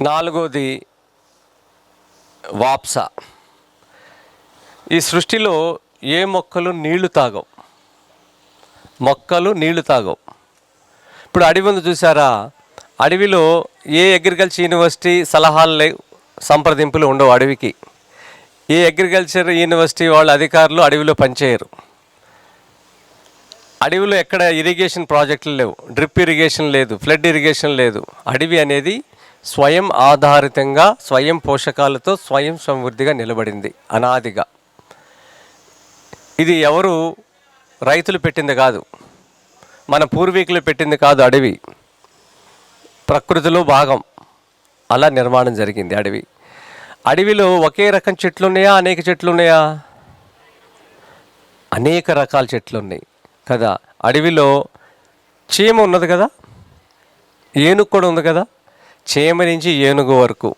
నాలుగోది వాప్స. ఈ సృష్టిలో ఏ మొక్కలు నీళ్ళు తాగవు? మొక్కలు నీళ్ళు తాగవు. ఇప్పుడు అడవి ఉంది చూసారా అడవిలో ఏ అగ్రికల్చర్ యూనివర్సిటీ సలహాలు లేవు సంప్రదింపులు ఉండవు అడవికి. ఏ అగ్రికల్చర్ యూనివర్సిటీ వాళ్ళ అధికారులు అడవిలో పనిచేయరు. అడవిలో ఎక్కడ ఇరిగేషన్ ప్రాజెక్టులు లేవు. డ్రిప్ ఇరిగేషన్ లేదు ఫ్లడ్ ఇరిగేషన్ లేదు. అడవి అనేది స్వయం ఆధారితంగా స్వయం పోషకాలతో స్వయం సమృద్ధిగా నిలబడింది అనాదిగా. ఇది ఎవరు? రైతులు పెట్టింది కాదు. మన పూర్వీకులు పెట్టింది కాదు అడవి. ప్రకృతిలో భాగం. అలా నిర్మాణం జరిగింది అడవి. అడవిలో ఒకే రకం చెట్లు ఉన్నాయా అనేక చెట్లు ఉన్నాయా అనేక రకాల చెట్లు ఉన్నాయి కదా. అడవిలో చీమ ఉన్నది కదా? ఏనుగు కూడా ఉంది కదా? చేమ నుంచి ఏనుగు వరకు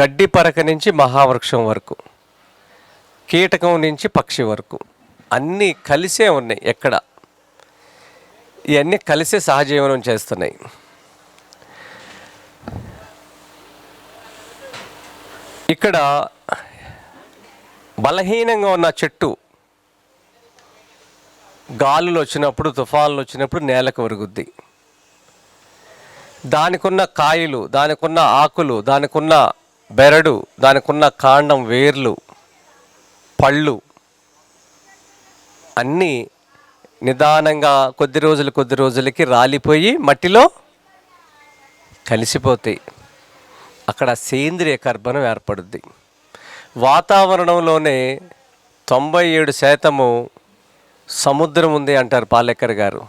గడ్డి పరక నుంచి మహావృక్షం వరకు కీటకం నుంచి పక్షి వరకు అన్నీ కలిసే ఉన్నాయి ఎక్కడ. ఇవన్నీ కలిసే సహజీవనం చేస్తున్నాయి. ఇక్కడ బలహీనంగా ఉన్న చెట్టు గాలులు వచ్చినప్పుడు తుఫాన్లు వచ్చినప్పుడు నేలకు ఒరుగుద్ది. దానికున్న కాయలు దానికున్న ఆకులు దానికున్న బెరడు దానికున్న కాండం వేర్లు పళ్ళు అన్నీ నిదానంగా కొద్ది రోజులు కొద్ది రోజులకి రాలిపోయి మట్టిలో కలిసిపోతాయి. అక్కడ సేంద్రియ కర్బనం ఏర్పడుద్ది. వాతావరణంలోనే తొంభై ఏడు శాతము సముద్రం ఉంది అంటారు పాలేకర్ గారు.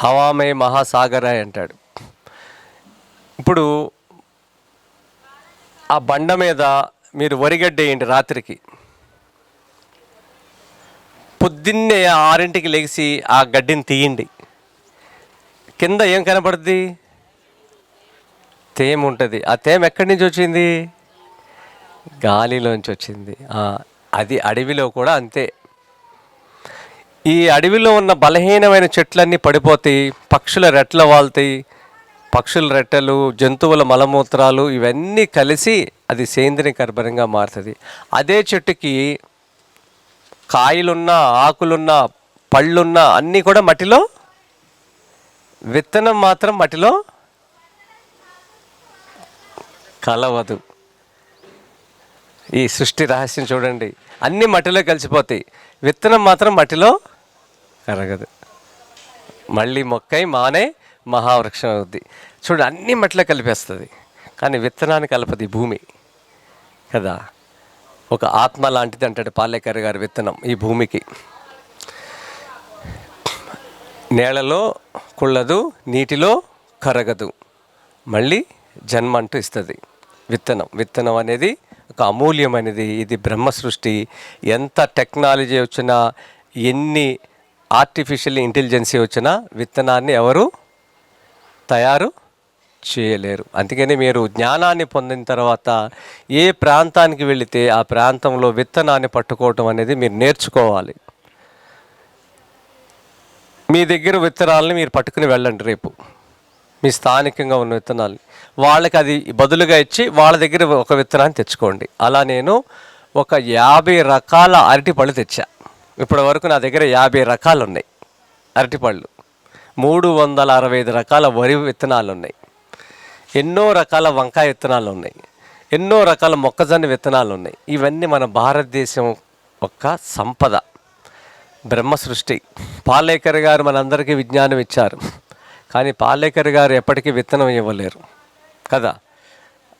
హవామే మహాసాగరాయ్ అంటాడు. ఇప్పుడు ఆ బండ మీద మీరు వరిగడ్డేయండి రాత్రికి. పొద్దున్నే ఆరింటికి లెగిసి ఆ గడ్డిని తీయండి. కింద ఏం కనపడుద్ది? తేమ ఉంటుంది. ఆ తేమ ఎక్కడి నుంచి వచ్చింది? గాలిలోంచి వచ్చింది. అది అడవిలో కూడా అంతే. ఈ అడవిలో ఉన్న బలహీనమైన చెట్లన్నీ పడిపోతాయి. పక్షుల రెట్ల వాళ్తాయి. పక్షుల రెట్టెలు జంతువుల మలమూత్రాలు ఇవన్నీ కలిసి అది సేంద్రియ కర్బనంగా మారుతుంది. అదే చెట్టుకి కాయలున్నా ఆకులున్నా పళ్ళున్నా అన్నీ కూడా మట్టిలో? విత్తనం మాత్రం మట్టిలో? కలవదు. ఈ సృష్టి రహస్యం చూడండి. అన్ని మట్టిలో కలిసిపోతాయి. విత్తనం మాత్రం మట్టిలో? కరగదు మళ్ళీ మొక్కై మానే మహావృక్షం అవుద్ది చూడు అన్ని మట్ల కలిపేస్తుంది. కానీ విత్తనాన్ని కలపది భూమి కదా. ఒక ఆత్మ లాంటిది అంటాడు పాలేకర్ గారి విత్తనం ఈ భూమికి. నేలలో కుళ్ళదు నీటిలో కరగదు. మళ్ళీ జన్మ అంటూ ఇస్తుంది విత్తనం. విత్తనం అనేది ఒక అమూల్యమైనది. ఇది బ్రహ్మ సృష్టి. ఎంత టెక్నాలజీ వచ్చినా ఎన్ని ఆర్టిఫిషియల్ ఇంటెలిజెన్సీ వచ్చిన విత్తనాన్ని ఎవరు తయారు చేయలేరు. అందుకని మీరు జ్ఞానాన్ని పొందిన తర్వాత ఏ ప్రాంతానికి వెళితే ఆ ప్రాంతంలో విత్తనాన్ని పట్టుకోవటం అనేది మీరు నేర్చుకోవాలి. మీ దగ్గర విత్తనాలని మీరు పట్టుకుని వెళ్ళండి రేపు. మీ స్థానికంగా ఉన్న విత్తనాలు వాళ్ళకి అది బదులుగా ఇచ్చి వాళ్ళ దగ్గర ఒక విత్తనాన్ని తెచ్చుకోండి. అలా నేను ఒక యాభై రకాల అరటిపళ్ళు తెచ్చా. ఇప్పటి వరకు నా దగ్గర యాభై రకాలు ఉన్నాయి అరటిపళ్ళు. మూడు వందల అరవై ఐదు రకాల వరి విత్తనాలు ఉన్నాయి ఎన్నో రకాల వంకాయ విత్తనాలు ఉన్నాయి ఎన్నో రకాల మొక్కజొన్న విత్తనాలు ఉన్నాయి ఇవన్నీ మన భారతదేశం యొక్క సంపద. బ్రహ్మ సృష్టి. పాలేకర్ గారు మనందరికీ విజ్ఞానం ఇచ్చారు. కానీ పాలేకర్ గారు ఎప్పటికీ విత్తనం ఇవ్వలేరు. కదా?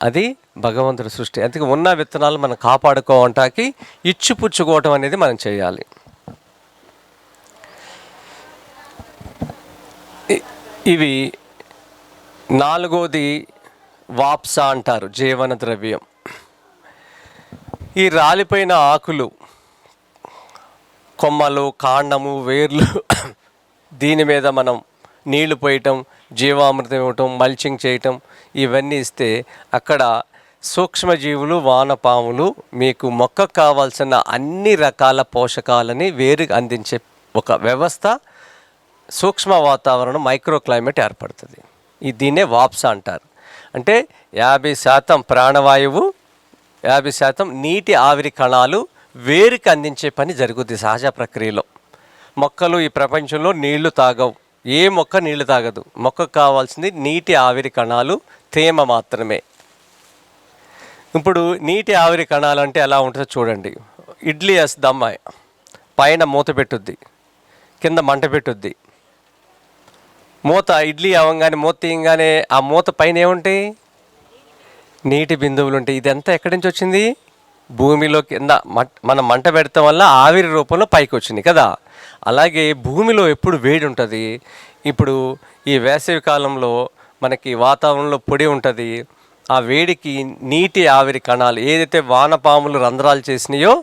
అది భగవంతుడి సృష్టి. అందుకే ఉన్న విత్తనాలు మనం కాపాడుకోవటానికి ఇచ్చిపుచ్చుకోవటం అనేది మనం చేయాలి. ఇవి నాలుగోది వాప్స అంటారు జీవన ద్రవ్యం. ఈ రాలిపోయిన ఆకులు కొమ్మలు కాండము వేర్లు దీని మీద మనం నీళ్ళు పోయటం జీవామృతం ఇవ్వటం మల్చింగ్ చేయటం ఇవన్నీ ఇస్తే అక్కడ సూక్ష్మజీవులు వానపాములు మీకు మొక్కకు కావాల్సిన అన్ని రకాల పోషకాలని వేరు అందించే ఒక వ్యవస్థ సూక్ష్మ వాతావరణం మైక్రో క్లైమేట్ ఏర్పడుతుంది. ఈ దీన్నే వాప్స అంటారు. అంటే యాభై శాతం ప్రాణవాయువు యాభై శాతం నీటి ఆవిరి కణాలు వేరుకి అందించే పని జరుగుద్ది సహజ ప్రక్రియలో. మొక్కలు ఈ ప్రపంచంలో నీళ్ళు తాగవు. ఏ మొక్క నీళ్ళు తాగదు. మొక్కకు కావాల్సింది నీటి ఆవిరి కణాలు తేమ మాత్రమే. ఇప్పుడు నీటి ఆవిరి కణాలు అంటే ఎలా ఉంటుందో చూడండి. ఇడ్లీ వేస్తుంది అమ్మాయి పైన మూత పెట్టుద్ది. కింద మంట పెట్టుద్ది. మూత ఇడ్లీ అవ్వగానే మూత తీయంగానే ఆ మూత పైన ఏముంటాయి? నీటి బిందువులు ఉంటాయి. ఇదంతా ఎక్కడి నుంచి వచ్చింది? భూమిలో కింద మనం మంట పెడతాం వల్ల ఆవిరి రూపంలో పైకి వచ్చింది కదా. అలాగే భూమిలో ఎప్పుడు వేడి ఉంటుంది? ఇప్పుడు ఈ వేసవి కాలంలో మనకి వాతావరణంలో పొడి ఉంటుంది. ఆ వేడికి నీటి ఆవిరి కణాలు ఏదైతే వానపాములు రంధ్రాలు చేసినాయో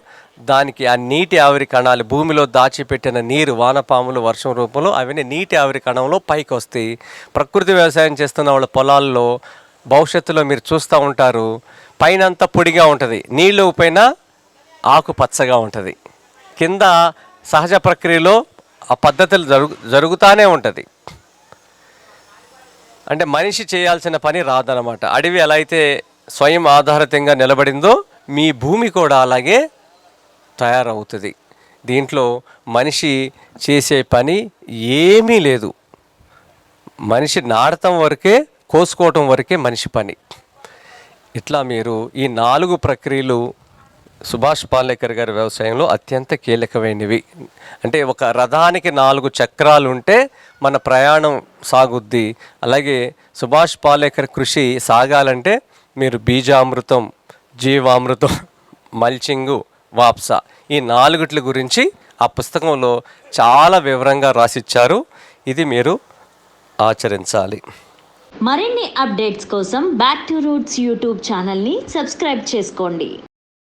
దానికి ఆ నీటి ఆవిరి కణాలు భూమిలో దాచిపెట్టిన నీరు వానపాములు వర్షం రూపంలో అవన్నీ నీటి ఆవిరి కణంలో పైకి వస్తాయి ప్రకృతి వ్యవసాయం చేస్తున్న వాళ్ళ పొలాల్లో భవిష్యత్తులో మీరు చూస్తూ ఉంటారు పైన అంతా పొడిగా ఉంటుంది. నీళ్ళు పైన ఆకు పచ్చగా ఉంటుంది. కింద సహజ ప్రక్రియలో ఆ పద్ధతులు జరుగు జరుగుతూనే ఉంటుంది. అంటే మనిషి చేయాల్సిన పని రాదనమాట అడవి ఎలా అయితే స్వయం ఆధారితంగా నిలబడిందో మీ భూమి కూడా అలాగే తయారవుతుంది. దీంట్లో మనిషి చేసే పని ఏమీ లేదు. మనిషి నాడటం వరకే కోసుకోవటం వరకే మనిషి పని. ఇట్లా మీరు ఈ నాలుగు ప్రక్రియలు సుభాష్ పాలేకర్ గారి వ్యవసాయంలో అత్యంత కీలకమైనవి. అంటే ఒక రథానికి నాలుగు చక్రాలు ఉంటే మన ప్రయాణం సాగుద్ది. అలాగే సుభాష్ పాలేకర్ కృషి సాగాలంటే మీరు బీజామృతం జీవామృతం మల్చింగు వాప్సా. ఈ నాలుగిట్ల గురించి ఆ పుస్తకంలో చాలా వివరంగా రాసిచ్చారు. ఇది మీరు ఆచరించాలి. మరిన్ని అప్డేట్స్ కోసం బ్యాక్ టు రూట్స్ యూట్యూబ్ ఛానల్ని సబ్స్క్రైబ్ చేసుకోండి.